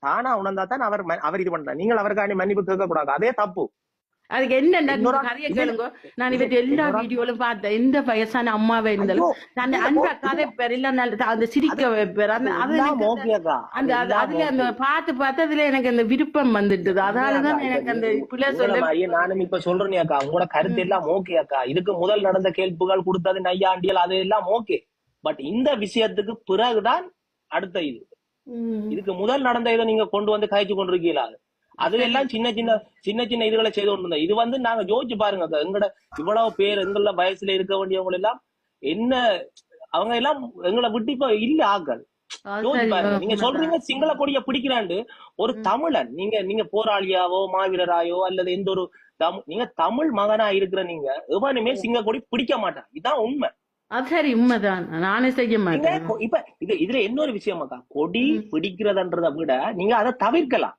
தானா உணர்ந்தா தான் அவர் அவர் இது பண்றாரு. நீங்கள் அவருக்காண்டி மன்னிப்பு கேட்க கூடாது அதே தப்பு. அதுக்கு என்ன கதையை கேளுங்க. நான் இவற்றை எல்லா வீடியோலும் பார்த்தேன். எந்த வயசான அம்மாவே இருந்தாலும் அந்த இல்ல, அந்த போ- கதை நல்ல அந்த சிரிக்க வைப்பார் அந்த எல்லாம். அந்த அது- எல்லாம் அதுல அந்த. பார்த்து பார்த்து அதுல எனக்கு அந்த விருப்பம் வந்துட்டுது. அதனாலதான் எனக்கு அந்த பிள்ளை சொல்ல நானும் இப்ப சொல்றேன் அக்கா. உங்களோட கருத்து எல்லாம் ஓகே அக்கா. இதுக்கு முதல் நடந்த கேள்விகள் கொடுத்தது நையாண்டியல் அது எல்லாம் ஓகே பட் இந்த விஷயத்துக்கு பிறகுதான் அடுத்த இது. இதுக்கு முதல் நடந்த இதை நீங்க கொண்டு வந்து கழிச்சு கொண்டிருக்கீங்களா? அது எல்லாம் சின்ன சின்ன சின்ன சின்ன இதுகளை செய்து கொண்டு இருந்தோம் இது வந்து நாங்க யோசிச்சு பாருங்க எங்கட இவ்வளவு பேர் எங்கள வயசுல இருக்க வேண்டியவங்க எல்லாம் என்ன அவங்க எல்லாம் எங்களை விட்டு இப்ப இல்ல ஆக்கள். நீங்க. சொல்றீங்க சிங்கள கொடிய பிடிக்கிறாண்டு. ஒரு தமிழன் நீங்க நீங்க போராளியாவோ மாவீரராயோ அல்லது எந்த ஒரு தமிழ் நீங்க தமிழ் மகனா இருக்கிற நீங்க எவனுமே சிங்க கொடி பிடிக்க மாட்டான். இதான் உண்மை. அது சரி உண்மைதான். நானே செய்ய மாட்டேன். இப்ப இது இதுல இன்னொரு விஷயம் அக்கா. கொடி பிடிக்கிறதுன்றத விட நீங்க அதை தவிர்க்கலாம்.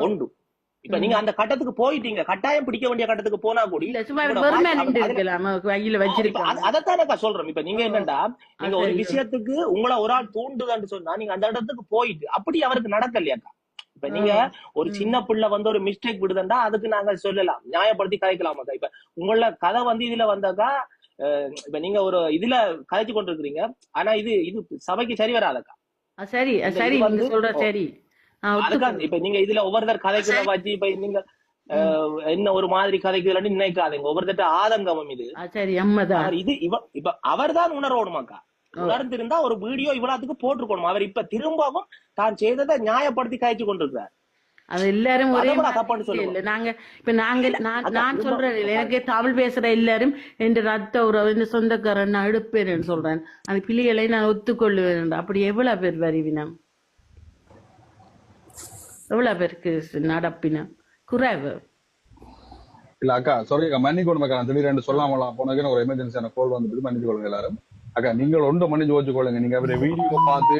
ஒன்று. இப்ப நீங்க அந்த கட்டத்துக்கு போயிட்டீங்க. கட்டாயம் பிடிக்க வேண்டிய கட்டத்துக்கு போனா கூடி அதைத்தானக்கா சொல்றேன் இப்ப நீங்க என்னண்டா நீங்க ஒரு. விஷயத்துக்கு உங்களை ஒரு ஆள் தூண்டுதான்னு சொன்னா நீங்க அந்த இடத்துக்கு போயிட்டு அப்படி அவருக்கு நடக்கலையாக்கா இப்ப நீங்க ஒரு சின்ன பிள்ளை வந்து ஒரு மிஸ்டேக் விடுதண்டா அதுக்கு நாங்க சொல்லலாம். நியாயப்படுத்தி கதைக்கலாமாக்கா இப்ப உங்கள கதை வந்து இதுல வந்தாக்கா இப்ப நீங்க ஒரு இதுல கதைச்சு கொண்டிருக்கிறீங்க. ஆனா இது இது சபைக்கு சரி வராதக்கா. சரி சரி சொல்ற சரி. இப்ப நீங்க இதுல ஒவ்வொருத்தர் கதைக்கிறத வச்சு இப்ப நீங்க என்ன ஒரு மாதிரி கதைக்குதுன்னு நினைக்காதீங்க. ஒவ்வொருத்தட்ட ஆதங்கமம் இது. சரி இது இவ இப்ப அவர் தான் உணரணுமாக்கா உணர்ந்திருந்தா ஒரு வீடியோ இவ்வளவுக்கு போட்டிருக்கணும்? அவர் இப்ப திரும்பவும் தான் செய்ததை நியாயப்படுத்தி காய்ச்சி கொண்டிருக்கிறார். அது எல்லாரும் ஒரே. இல்ல நாங்க இப்ப நாங்க நான் சொல்றேன் எனக்கு தமிழ் பேசுற எல்லாரும் என் ரத்த உறவு இந்த சொந்தக்காரன் நான் எடுப்பேன்னு சொல்றேன். அந்த பிள்ளைகளை நான் ஒத்துக்கொள்ளுவேன் அப்படி எவ்வளவு பேர் வருவினம் எவ்வளவு பேருக்கு நடப்பினம்? குறைவு. இல்ல அக்கா சாரி அக்கா மன்னிக்கணும் அக்கா. நான் திடீரென்று சொல்லாமலாம் போனதுக்கு ஒரு எமர்ஜென்சியான கால் வந்துட்டு மன்னிச்சு கொள்ளுங்க எல்லாரும். அக்கா நீங்கள் ஒன்று மணி யோசிச்சு கொள்ளுங்க. நீங்க அவருடைய வீடியோ பார்த்து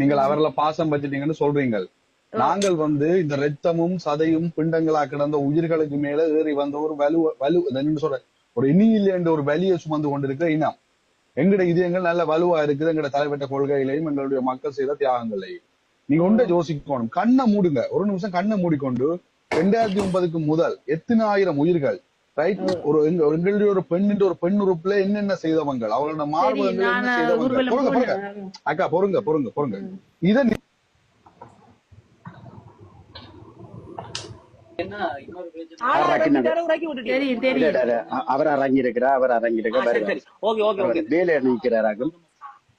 நீங்கள் அவர்ல பாசம் வச்சிட்டீங்கன்னு சொல்றீங்க நாங்கள் வந்து இந்த ரத்தமும் சதையும் பிண்டங்களா கிடந்த உயிர்களுக்கு மேல ஏறி வந்த ஒரு வலு வலு சொல்ற ஒரு இனி இல்லைன்ற ஒரு வலியை சுமந்து கொண்டிருக்கிற இனம். எங்கட இதயங்கள் நல்ல வலுவா இருக்குது எங்கட தலைப்பட்ட கொள்கையிலையும் எங்களுடைய மக்கள் செய்த தியாகங்களையும் நீங்க ஒன்றை யோசிக்கணும். கண்ணை மூடுங்க. ஒரு நிமிஷம் கண்ணை மூடிக்கொண்டு ரெண்டாயிரத்தி ஒன்பதுக்கு முதல் எத்தனாயிரம் உயிர்கள் ரைட் ஒரு எங்க எங்களுடைய ஒரு பெண்ணின் ஒரு பெண் உறுப்புல என்னென்ன செய்தவங்க அவங்களோட நான் என்ன செய்தவங்க பொறுங்க பொறுங்க. அக்கா பொறுங்க பொறுங்க பொறுங்க. இத நீ- ஆளாயிரம் மீட்டரை இறக்கி விட்டுட்டீங்க. தெரியும் இல்ல, தெரியும் இல்ல, இல்ல. அ- அவர் இறங்கி இருக்கிறார் அவர் சரி இருக்கிறார் சரி. Okay okay okay. வேலையை நிற்கிறாராகும்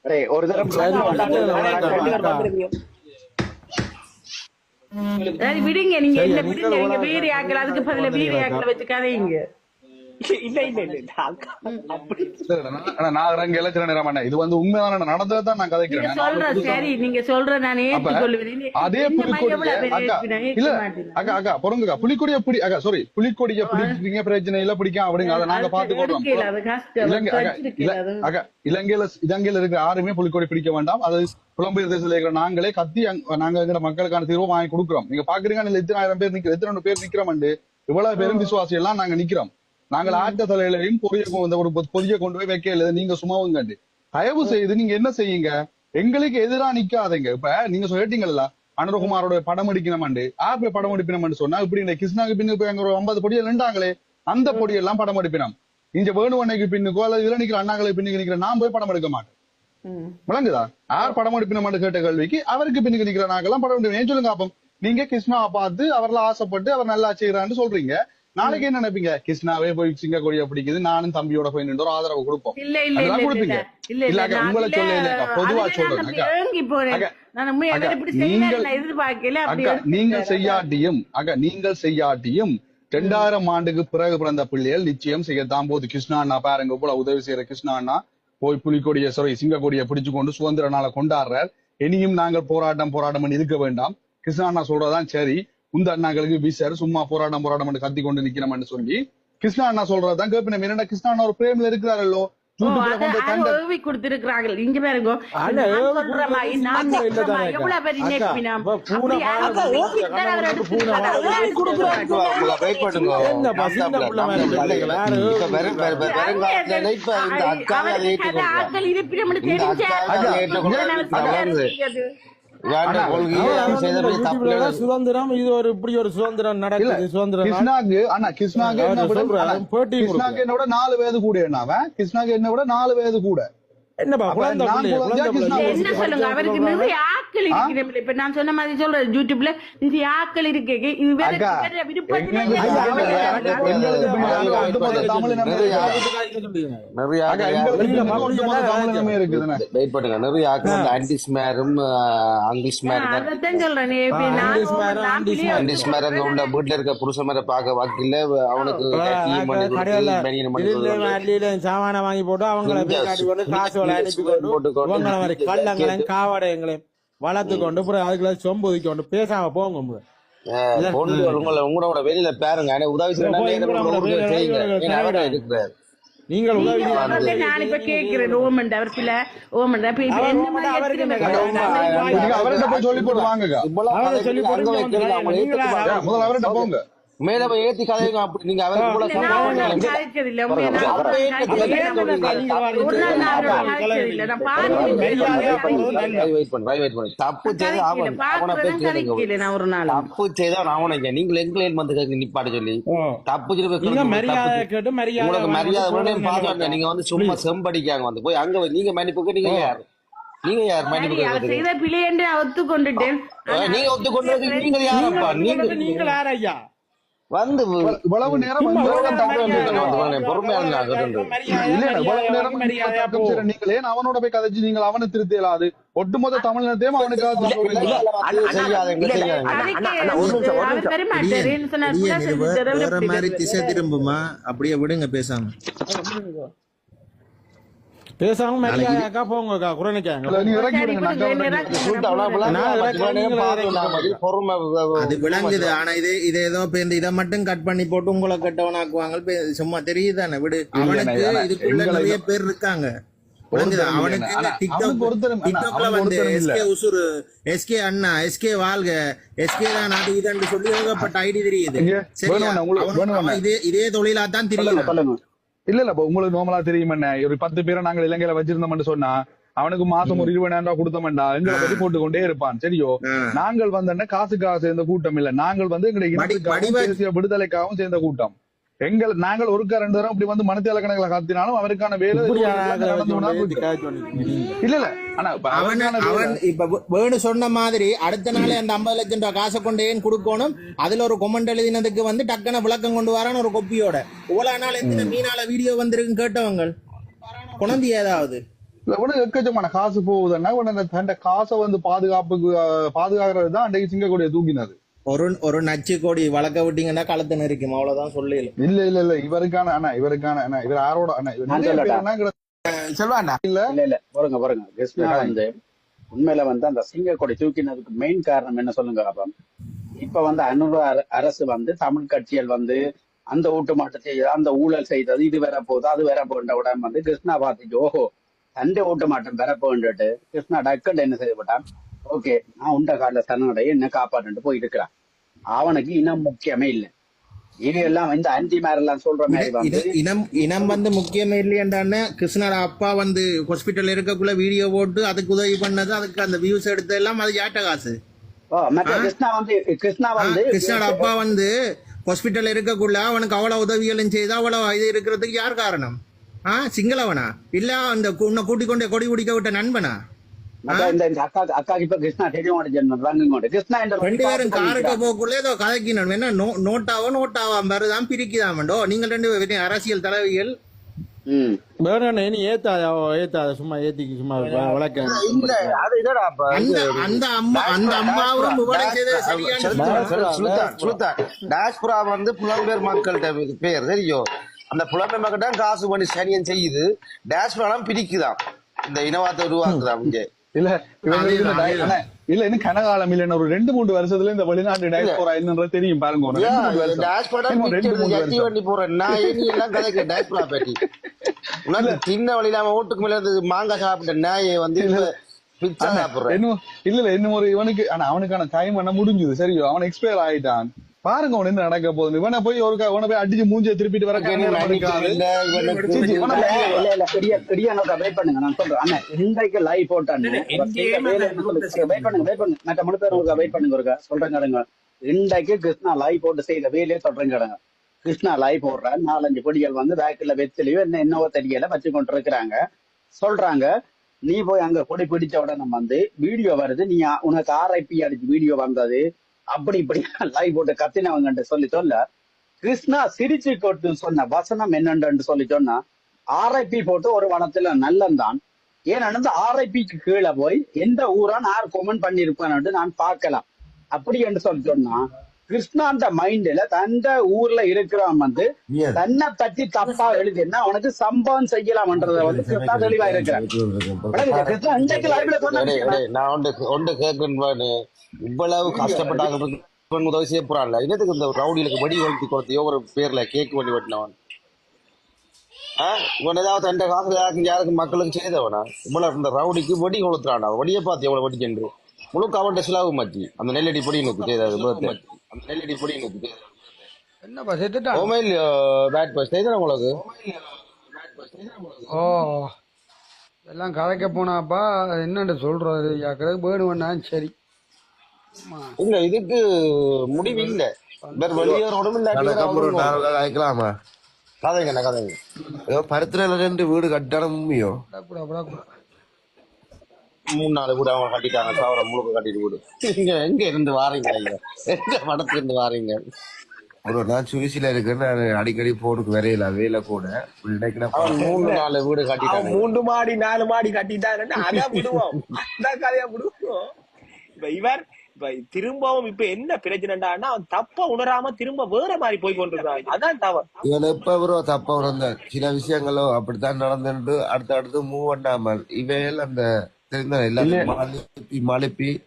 டேய், ஒரு தரம் விடுங்க. நீங்க சரி, என்ன நீங்கள் விடுங்க. நீங்க உலக- வீடு ஆக்கல அதுக்கு பதிலா வீடு ஆக்கல வச்சு கதைங்க இல்ல இல்ல இல்ல அக்கா, அப்படி நான் இது வந்து உண்மையான நடந்ததான் நான் கதைக்கிறேன். சொல்ற நான் புதுசா- சரி நீங்க சொல்ற நான் அதே இல்ல. அக்கா அக்கா பொறுங்கக்கா. புலிக்கொடிய பிடி அக்கா சாரி புலிக்கொடிய பிடிக்கிறீங்க பிரச்சனை இல்ல பிடிக்காம அப்படிங்க. அதை நாங்க அது பாத்து கொள்றோம். எடுக்கல, அது கஷ்டம், இலங்கை அது. அக்கா, இலங்கையில இலங்கையில இருக்கிற யாருமே புலிக்கொடி பிடிக்க வேண்டாம். அது புலம்பெயர் தேசத்துல இருக்கிற நாங்களே கத்தி நாங்க எங்க மக்களுக்கான தீர்வு வாங்கி கொடுக்குறோம். நீங்க பாக்குறீங்க இல்ல எத்தனை ஆயிரம் பேர் நிக்கிற எத்தனை பேர் நிக்கிறோம் இவ்வளவு பேரும் விசுவாசி எல்லாம் நாங்க நிக்கிறோம். நாங்கள் ஆட்ட தலையிலையும் பொரிய கொண்டு ஒரு பொதிய கொண்டு போய் வைக்கல நீங்க சும்மாவும் கண்டு தயவு செய்து நீங்க என்ன செய்யுங்க? எங்களுக்கு எதிரா நிக்காதீங்க. இப்ப நீங்க சொல்லிட்டீங்கல்ல அனுரகுமாரோட படம் அடிக்கணுமாண்டு ஆப்பே படம் அடிப்பினோம்னு சொன்னா இப்படி இந்த கிருஷ்ணாக்கு பின்னு போய் அங்க ஒரு ஐம்பது பொடியை நின்றாங்களே அந்த பொடியெல்லாம் படம் அடிப்பினோம் இங்க வேணுவண்ணைக்கு பின்னுக்கோ அல்லது இதுல நிக்கிற அண்ணாங்களுக்கு பின்னுக்கு நிக்கிற நான் போய் படம் எடுக்க மாட்டேன். விளங்குதா? யார் படம் எடுப்பினோம்னு கேட்ட கேள்விக்கு அவருக்கு பின்னுக்கு நிக்கிற நாங்கெல்லாம் படம் எடுப்போம் ஏன் சொல்லுங்க அப்போ நீங்க கிருஷ்ணாவை பார்த்து அவர்ல ஆசைப்பட்டு அவர் நல்லா செய்யறான்னு சொல்றீங்க. நாளைக்கு என்ன நினைப்பீங்க? கிருஷ்ணாவே போய் சிங்க கொடியை பிடிக்குது. நானும் தம்பியோட போய் நின்று ஆதரவு கொடுப்போம். இல்ல இல்ல கொடுப்பீங்க. இல்ல உங்களை சொல்ல பொதுவா சொல்றேன், நீங்கள்-. செய்யாட்டியும் அக்கா நீங்கள் செய்யாட்டியும் ரெண்டாயிரம் ஆண்டுக்கு பிறகு பிறந்த பிள்ளைகள் நிச்சயம் செய்யத்தான் போது கிருஷ்ணா அண்ணா பாருங்க போல உதவி செய்யற கிருஷ்ணா அண்ணா போய் புலிக்கொடிய சாரி சிங்கக்கொடியை பிடிச்சு கொண்டு சுதந்திர நாளை கொண்டாடுறார். இனியும் நாங்கள் போராட்டம் போராட்டம் பண்ணி இருக்க வேண்டாம். கிருஷ்ணா அண்ணா சொல்றதான் சரி. உந்த அண்ணாக்களுக்கு வீசாரு சும்மா போராட்டம் போராட்டம் கத்தி கொண்டு நிக்கிறோம்னு சொல்லி கிருஷ்ணா அண்ணா சொல்றதுதான் கேட்பேன் என்னடா கிருஷ்ணா அண்ணா ஒரு பிரேம்ல கொடுத்திருக்கிறார்கள். இங்க பாருங்க. என்ன இந்த தெரிஞ்சா சுதந்திரம் இது ஒரு இப்படி ஒரு சுதந்திரம் நடக்குது சுதந்திரம். கிருஷ்ணாக்கு அண்ணா கிருஷ்ணாக்கு கிருஷ்ணாக்கு என்ன விட நாலு வயது கூட என்ன கிருஷ்ணாக்கு என்ன விட நாலு வயது கூட. என்னப்பா குழந்தை நான் பிள்ளைய, குழந்தையா குழந்தை கிருஷ்ணா பிள்ளைய. என்ன சொல்லுங்க அவருக்கு நிறைய ஆட்கள் இருக்கிற இப்ப நான் சொன்ன மாதிரி சொல்றேன் யூடியூப்ல நிறைய ஆட்கள் இருக்கு இது வேற நிறைய வீட்டுல இருக்க புருஷ மேர பாக்க வாக்கில அவனுக்கு சாமான வாங்கி போட்டு அவங்கள காசு கள்ளங்களையும் காவடையங்களையும் வளர்த்து கொண்டு அப்புறம் அதுக்குள்ள சொம்பு ஒதுக்கி கொண்டு பேசாம போங்க உங்களை உங்களோட வெளியில பாருங்க. உதவி செய்யுங்க. நீங்கள் உதவி நான் இப்ப கேட்கிறேன் ஓமண்ட் அவர்? இருக்காங்க? நீங்க அவர்கிட்ட போய் சொல்லி போட்டு மாட்டீங்க. முதல்ல அவர்கிட்ட போங்க. மேல போய் ஏத்தி கதைங்க அப்படி நீங்க கூட. தப்பு செய்து அவன் போய் கேளுங்க கதைக்கல நான் ஒரு நாள். தப்பு செய்தான் அவனை எங்களை வந்து கேட்க நிப்பாட சொல்லி. தப்பு செய்து நீங்க கேளுங்க. மரியாதை கேட்டு மரியாதை மரியாதை. பாத்து நீங்க வந்து சும்மா செம்படிக்காங்க வந்து. போய் அங்க நீங்க மன்னிப்புக்கு நீங்க யார்? நீங்க யார் மன்னிப்பு செய்த பிழை என்று ஒத்துக்கொண்டுட்டேன். நீங்க ஒத்துக்கொண்டதுக்கு நீங்க யாரப்பா? நீங்க நீங்கள் யார் ஐயா? வந்து இவ்வளவு நேரம் நீங்களே அவனோட போய் கதைச்சு நீங்கள் அவனை திருத்த இயலாது ஒட்டுமொத்த வே- தரேன் வேற மாதிரி? திசை திரும்புமா? அப்படியே விடுங்க பேசாம. பேசாம போங்கக்கா குரணிக்காங்க இறக்கி விடுங்க, பார்த்து நான் பதில் பொறுமை அது விளங்குது. ஆனா இது இது ஏதோ இப்ப இந்த இதை மட்டும் கட் பண்ணி போட்டு உங்களை கெட்டவனாக்குவாங்க. சும்மா தெரியுதானே? விடு. அவனுக்கு இதுக்குள்ள நிறைய பேர் இருக்காங்க. எஸ்கே அண்ணா எஸ்கே வாழ்க. எஸ்கே தான் அது இதுன்னு சொல்லி ஏகப்பட்ட ஐடி தெரியுது. இதே இதே தொழிலா தான் சொல்லுங்க. இல்ல இல்ல உங்களுக்கு நார்மலா தெரியும் என்ன? ஒரு பத்து பேரை நாங்கள் இலங்கையில வச்சிருந்தோம்னு சொன்னா அவனுக்கு மாசம் ஒரு இருபதாயிரம் ரூபாய் கொடுத்தோம்டா எங்களை பத்தி போட்டு கொண்டே இருப்பான். சரியோ. நாங்கள் வந்து காசுக்காக சேர்ந்த கூட்டம் இல்ல. நாங்கள் வந்து எங்களுடைய விடுதலைக்காகவும் சேர்ந்த கூட்டம். எங்கள் நாங்கள் ஒருக்கா ரெண்டு தரம் இப்படி வந்து மனத்தியால கணக்கில் காத்தினாலும் அவருக்கான வேலை. இல்ல இல்ல. ஆனா இப்ப வேணு சொன்ன மாதிரி அடுத்த நாளே அந்த ஐம்பது லட்சம் ரூபாய் காசை கொண்டு ஏன் கொடுக்கணும்? அதுல ஒரு கொமெண்ட் எழுதினதுக்கு வந்து டக்குன விளக்கம் கொண்டு வரான்னு ஒரு கொப்பியோட. இவ்வளவு நாள் எத்தனை மீனால வீடியோ வந்திருக்குன்னு கேட்டவங்க குணந்தி ஏதாவது? உனக்கு எக்கச்சமான காசு போகுதுன்னா உடனே காசை வந்து பாதுகாப்புக்கு பாதுகாக்கிறது தான் அன்றைக்கு சிங்கக்கூடிய தூக்கினது. ஒரு ஒரு நச்சு கோடி வளர்க்க விட்டீங்கன்னா கழுத்து நெரிக்கும் அவ்வளவுதான் சொல்லல இல்ல இல்ல இல்ல. இவருக்கான அண்ணா இவருக்கான அண்ணா இவர் யாரோட அண்ணா கிட்ட- சொல்வாண்டா இல்ல இல்ல. பாருங்க பாருங்க. கிருஷ்ணா வந்து உண்மையில வந்து அந்த சிங்க கொடி தூக்கினதுக்கு மெயின் காரணம் என்ன சொல்லுங்க அப்ப? இப்ப வந்து அனுர அர- அரசு வந்து தமிழ் கட்சிகள் வந்து அந்த ஊட்டு மாட்டத்தை அந்த ஊழல் செய்தது இது வேற போகுது அது வேற போன்ற உடனே வந்து கிருஷ்ணா பார்த்துட்டு ஓஹோ தண்டை ஊட்ட மாட்டேன் வேற போன்றுட்டு கிருஷ்ணா டக்குன்னு என்ன செய்யப்பட்டான் ஓகே நான் உண்ட கால சனடைய என்ன காப்பாட்டு போய் இருக்கிறான் அவனுக்கு இனம் முக்கியமே இல்லை. இது எல்லாம் இந்த அந்தி எல்லாம் சொல்ற மாதிரி வந்து இன- இனம் இனம் வந்து முக்கியமே இல்லையண்டான கிருஷ்ணர் அப்பா வந்து ஹாஸ்பிட்டல் இருக்கக்குள்ள வீடியோ போட்டு அதுக்கு உதவி பண்ணது அதுக்கு அந்த வியூஸ் எடுத்து எல்லாம் அது யாட்ட காசு? கிருஷ்ணா வந்து கிருஷ்ணா வந்து கிருஷ்ணர் அப்பா வந்து ஹாஸ்பிட்டல் இருக்கக்குள்ள அவனுக்கு அவ்வளவு உதவிகளும் செய்து அவ்வளவு இது இருக்கிறதுக்கு யார் காரணம்? ஆ சிங்களவனா? இல்ல அந்த உன்னை கூட்டிக் கொண்டே கொடி பிடிக்க விட்ட நண்பனா? அக்கா அக்காக்கு இப்ப கிருஷ்ணா தெரியும் ஜென்மம் வாங்குங்க கிருஷ்ணா என்ற ரெண்டு பேரும் காருக்கு போக்குள்ள ஏதோ கதைக்கணும் என்ன நோ- நோட்டாவோ நோட்டாவா வருதான் பிரிக்குதாமண்டோ? நீங்கள் ரெண்டு பேரும் அரசியல் தலைவிகள். ம். வேற நீ ஏத்தாத ஏத்தாத சும்மா ஏத்திக்கு சும்மா அந்த அம்மா அந்த அம்மாவும். டாஸ்புரா வந்து புலம்பெயர் மக்கள்கிட்ட பேர் தெரியும் அந்த புலம்பெயர் மக்கள்கிட்ட காசு பண்ணி சனியன் செய்யுது. டாஸ்புராலாம் பிரிக்குதாம். இந்த இனவாதத்தை உருவாக்குதாம் இங்க. இல்ல இல்ல இன்னும் கனகாலம் இல்லைன்னு ஒரு ரெண்டு மூணு வருஷத்துல இந்த வெளிநாட்டு டயஸ்போரா என்னன்றது தெரியும் பாருங்க போறேன் நான் உனக்கு சின்ன வழியில அவன் வீட்டுக்கு மேல இருந்து மாங்காய் சாப்பிட்ட நாயை வந்து சாப்பிடுறேன். இன்னும் இல்ல இல்ல இன்னும் ஒரு இவனுக்கு ஆனா அவனுக்கான டைம் என்ன முடிஞ்சது சரியோ? அவன் எக்ஸ்பயர் ஆயிட்டான். பாருங்க உன என்ன நடக்க போகுது இவனை போய் ஒரு இவனை போய் அடிச்சு மூஞ்சியை திருப்பிட்டு வர பெரிய பெரிய வெயிட் பண்ணுங்க நான் சொல்றேன். அண்ணா இன்றைக்கு லைவ் போட்டான்னு வெயிட் பண்ணுங்க வெயிட் பண்ணுங்க. மற்ற முழு பேர் ஒருக்கா வெயிட் பண்ணுங்க ஒருக்கா. சொல்றேன் கடங்க இன்றைக்கு கிருஷ்ணா லைவ் போட்டு செய்த வேலையே சொல்றேன் கடங்க கிருஷ்ணா லைவ் போடுற நாலஞ்சு பொடிகள் வந்து பேக்கில் வெத்திலையோ என்ன என்னவோ தெரியல வச்சு கொண்டு இருக்கிறாங்க சொல்றாங்க நீ போய் அங்க கொடி பிடிச்ச உடனே வந்து வீடியோ வருது. நீ உனக்கு ஆர்ஐபி அடிச்சு வீடியோ வந்தது. அப்படி இப்படி லைவ் போட்டு கத்தினவங்க சொல்லி சொல்ல கிருஷ்ணா சிரிச்சு கொட்டு சொன்ன வசனம் என்னன்னு சொல்லி சொன்னா ஆர்ஐபி போட்டு ஒரு வனத்துல நல்லந்தான் ஏன்னா ஆர்ஐபிக்கு கீழே போய் எந்த ஊரான் யார் கொமெண்ட் பண்ணிருப்பான்னு நான் பார்க்கலாம். அப்படி என்று சொல்லி சொன்னா கிருஷ்ணாண்ட மைண்ட்ல தந்த ஊர்ல இருக்கிறவன் வந்து தன்னை பத்தி தப்பா எழுதினா அவனுக்கு சம்பவம் செய்யலாம்ன்றத வந்து கிருஷ்ணா தெளிவா இருக்கிறான்? கிருஷ்ணா இன்றைக்கு லைவ்ல நான் ஒன்று பாரு. இவ்வளவு கஷ்டப்பட்டாங்க. உதவி செய்ய போறான்ல. என்னத்துக்கு இந்த ரவுடிகளுக்கு வெடி வளர்த்தி கொடுத்தியோ ஒரு பேர்ல கேக் வண்டி வெட்டினவன்? இவன் ஏதாவது தண்ட காசு யாருக்கு யாருக்கு மக்களுக்கு செய்தவனா? இவ்வளவு இந்த ரவுடிக்கு வெடி கொளுத்துறான்? வெடியை பார்த்து எவ்வளவு வெடி சென்று முழுக்க அவன்கிட்ட சிலாவு மாச்சி அந்த நெல்லடி பொடி எனக்கு செய்தது. அந்த நெல்லடி பொடி எனக்கு என்னப்பா செத்துட்டான் ஓமைல் பேட் பஸ் செய்தேன் உங்களுக்கு? ஓ எல்லாம் கதைக்க போனாப்பா என்னன்னு சொல்றது யாக்கிறது வேணும்னா சரி. இல்ல இதுக்கு முடிவு இல்ல. வேற வெளியேறோடும் இல்லாட்டி அழைக்கலாமா? கதைங்க என்ன கதைங்க? ஏதோ பருத்திரையில ரெண்டு வீடு கட்டணும் உண்மையோ விடக்கூடா, விடக்கூடா. மூணு நாலு வீடு அவங்க கட்டிட்டாங்க. சவரம் முழுக்க கட்டிட்டு வீடு. இங்க எங்க இருந்து வாரீங்க ஐயா எங்க படத்துல இருந்து வாரீங்க? ஒரு நான் சுவிசில இருக்கேன் நான் அடிக்கடி போனுக்கு வரையில வேலை கூட. மூணு நாலு வீடு கட்டிட்டாங்க மூன்று மாடி நாலு மாடி கட்டிட்டாருன்னு அதான் விடுவோம். அந்த கதையா விடுவோம். இப்ப இவர் இப்ப திரும்பவும் இப்ப என்ன பிரச்சனைடான்னா அவன் தப்ப உணராம திரும்ப வேற மாதிரி போய் கொண்டிருக்கான் அதான் தவறு. இவன் எப்ப ப்ரோ தப்ப வந்தார் சில விஷயங்களோ அப்படித்தான் நடந்துட்டு அடுத்து அடுத்து மூவ் பண்ணாமல் இவையில் அந்த தெரிந்த எல்லாத்தையும்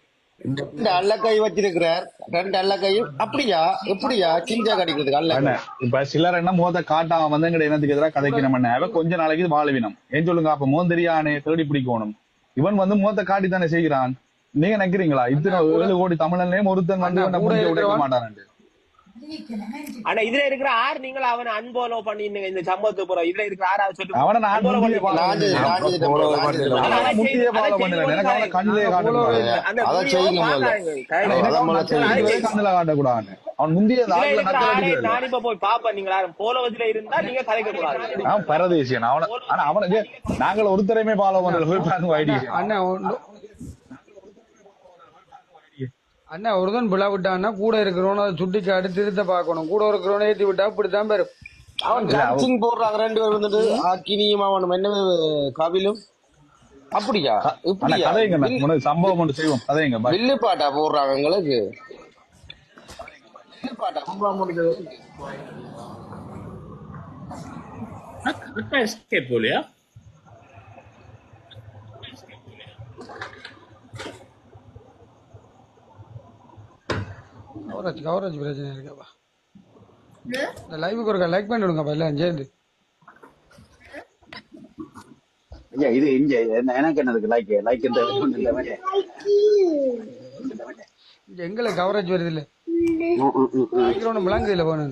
இந்த ரெண்டு அல்ல கை வச்சிருக்கிறார். ரெண்டு அல்ல கையும் அப்படியா? எப்படியா? கிஞ்சா கடிக்கிறதுக்கு அல்ல இப்ப சிலர் என்ன மோத காட்டாம வந்து எங்க இனத்துக்கு எதிராக கதைக்கணும் என்ன கொஞ்ச நாளைக்கு வாழவினம். ஏன் சொல்லுங்க? அப்ப மோந்தரியானே தேடி பிடிக்கணும். இவன் வந்து மோத்த காட்டி தானே செய்கிறான். நீங்க நினைக்கிறீங்களா? இத்தனை ஏழு கோடி தமிழன்லயும் ஒருத்தன் வந்து உடைக்க மாட்டானு ஆனா இதுல இருக்கிற ஆறு நீங்கள் அவனை அன்போலோ பண்ணிருந்தீங்க இந்த சம்பவத்துக்கு போறோம் இதுல இருக்கிற ஆறாவது சொல்லி அவனை நான் நான். நான் நான் பண்ணிருக்கேன். எனக்கு அவனை முந்திய நான் இப்ப போய் பாப்பேன் நீங்க யாரும் போலவத்துல இருந்தா நீங்க கதைக்க கூடாது அவன் பரதேசியன். அவன ஆனா அவனுக்கு நாங்கள் ஒருத்தரையுமே ஃபாலோ பண்ணல. போய் பாருங்க ஐடி அண்ணா ஒருதன் பிள்ளை விட்டான்னா கூட இருக்கிறவன அதை சுட்டி காட்டி திருத்த பார்க்கணும். கூட இருக்கிறவன ஏத்தி விட்டா அப்படித்தான் பேரு அவன் டான்சிங் போடுறாங்க ரெண்டு பேரும் வந்துட்டு. அக்கினியும் அவனும். என்ன கபிலும்? அப்படியா? இப்படியா? சம்பவம் ஒன்று செய்வோம். கதைங்க வில்லு பாட்டா போடுறாங்க எங்களுக்கு? வில்லு பாட்டா எஸ்கேப் போலியா கவரேஜ் கவரேஜ் பிரச்சனை இருக்கப்பா. இந்த லைவுக்கு ஒரு லைக் பண்ணி விடுங்கப்பா எல்லாம் சேர்ந்து. ஐயா இது இங்க என்ன- எனக்கு என்னதுக்கு லைக் லைக் இந்த எங்களை கவரேஜ் வருது இல்ல. மைக்ரோன விளங்குது இல்ல போன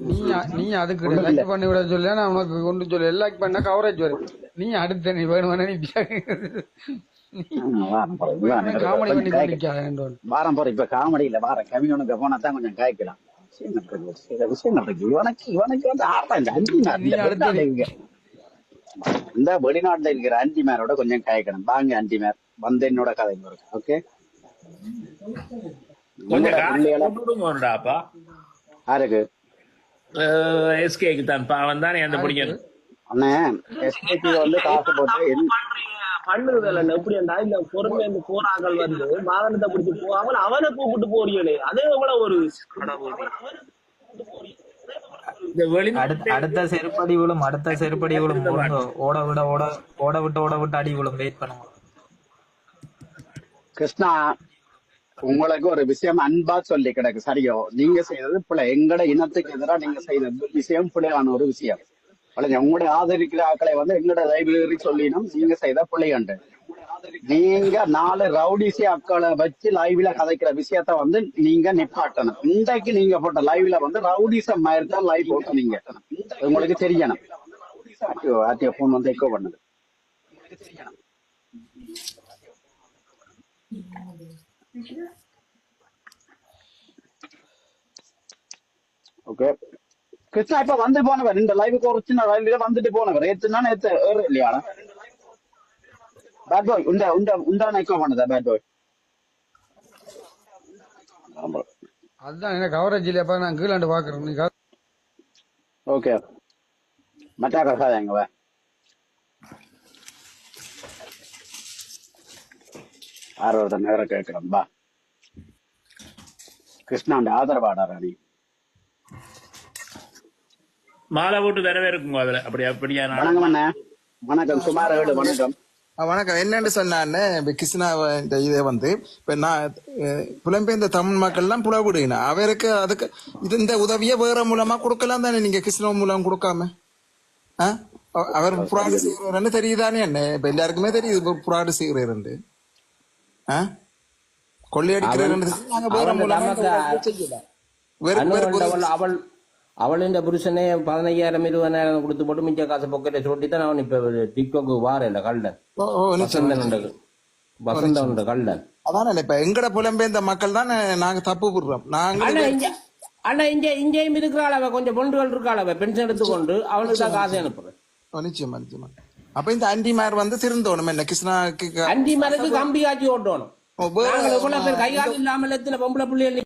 நீ நீ அதுக்கு லைக் பண்ணி விட சொல்ல நான் உனக்கு கொண்டு சொல்ல லைக் பண்ணா கவரேஜ் வரும். நீ அடுத்த நீ வேணுமானா நீ வாரம் வாரம் போறேன். காமெடி கொண்டிருக்காங்க வாரம் இப்ப கம்யூனுக்கு போனா தான் கொஞ்சம் காய்க்கலாம். இந்த வெளிநாட்டுல இருக்கிற இந்த வெளிநாட்டுல இருக்கிற அண்டி மேரோட கொஞ்சம் காய்க்கணும். வாங்க அண்டி மேர். வந்து என்னோட இருக்கு ஓகே? யாருக்கு? எஸ்கேக்கு தான். பாவம் தானே அந்த பிடிக்கணும். அண்ணே எஸ்பிக்கு வந்து காசு போட்டு என்- பண்ணுறதுல எப்படின்னா இந்த பொறுமை இந்த போராக்கள் வந்து வாகனத்தை பிடிச்சி போவாங்க அவனை கூப்பிட்டு போறீங்களே அதே எவ்வளவு ஒரு அடுத்த செருப்படி விழும் அடுத்த செருப்படி விழும். ஓட விட ஓட ஓட விட்டு ஓட விட்டு அடி விழும். வெயிட் பண்ணுங்க. கிருஷ்ணா உங்களுக்கு ஒரு விஷயம் அன்பா சொல்லி கிடக்கு. சரியோ நீங்க செய்தது பிள்ளை எங்கட இனத்துக்கு எதிராக நீங்க செய்தது விஷயம் பிள்ளையான ஒரு விஷயம். பிள்ளைங்க உங்களுடைய ஆதரிக்கிற ஆக்களை வந்து எங்களோட லைப்ரரி சொல்லினோம் நீங்க செய்த பிள்ளைகண்டு நீங்க நாலு ரவுடிசி அக்களை வச்சு லைவ்ல கதைக்கிற விஷயத்த வந்து நீங்க நிப்பாட்டணும். இன்றைக்கு நீங்க போட்ட லைவ்ல வந்து ரவுடிசம் மாதிரி தான் லைவ் போட்டுனீங்க உங்களுக்கு தெரியணும். ஆர்டிஓ போன் வந்து எக்கோ பண்ணுது. ஓகே கிருஷ்ணா இப்ப வந்து போனவர் இந்த லைவ் குறைச்சு லைவ்ல வந்துட்டு போனவர் ஏத்துனா ஏறு இல்லையா பேட் பாய் உண்ட உண்ட உண்டான எக்கோ பண்ணுதா பேட் பாய் அதுதான் என்ன கவரேஜ் இல்லையாப்பா நான் கீழாண்டு பாக்குறேன் ஓகே மட்டா கசாதாங்க வா. ஆர்வத்தை நேரம் கேட்கிறோம் வா. கிருஷ்ணாண்ட ஆதரவாடாரா நீ மாலை போட்டு தரவே இருக்குங்க அதுல. அப்படி அப்படியா வணக்கம் அண்ணா. வணக்கம். சுமார் வணக்கம். வணக்கம். என்னன்னு சொன்னான்னு கிருஷ்ணா இந்த இதை வந்து இப்ப நான் புலம்பெயர்ந்த தமிழ் மக்கள்லாம் புலவிடுங்க அவருக்கு அதுக்கு இது இந்த உதவியை வேற மூலமா கொடுக்கலாம் தானே நீங்க கிருஷ்ணா மூலம் கொடுக்காம? அவர் புராடு செய்யறாருன்னு தெரியுதானே என்ன இப்ப எல்லாருக்குமே தெரியுது புராடு செய்யறாரு ஆ? வேற மூலமா அவள் அவள் அவள் இந்த புருஷனே பதினையாயிரம் இருபதாயிரம் கொடுத்து போட்டு மிச்ச காசு பொக்கெட்டை சொல்லி தான் அவன் இப்ப டிக்டாக்கு வார இல்ல கள்ளன். வசந்தன் உண்டு. வசந்தன் உண்டு கள்ளன். அதானே இப்ப எங்கட புலம்பெயர்ந்த மக்கள் தான் நாங்க தப்பு விடுறோம் நாங்க அண்ணா இங்க இங்கேயும் இருக்கிறாள் அவ கொஞ்சம் பொண்டுகள் இருக்காள் அவ பென்ஷன் எடுத்துக்கொண்டு அவனுக்கு தான் காசு அனுப்புறேன். நிச்சயமா நிச்சயமா. அப்ப இந்த அண்டிமார் வந்து திருந்தோணும் என்ன கிருஷ்ணாக்கு அண்டி மரக்கு கம்பி காட்சி ஓட்டணும். நாங்கள் எவ்வளவு பேர் கைகால் இல்லாமல் எத்தனை பொம்பளை பிள்ளைகள்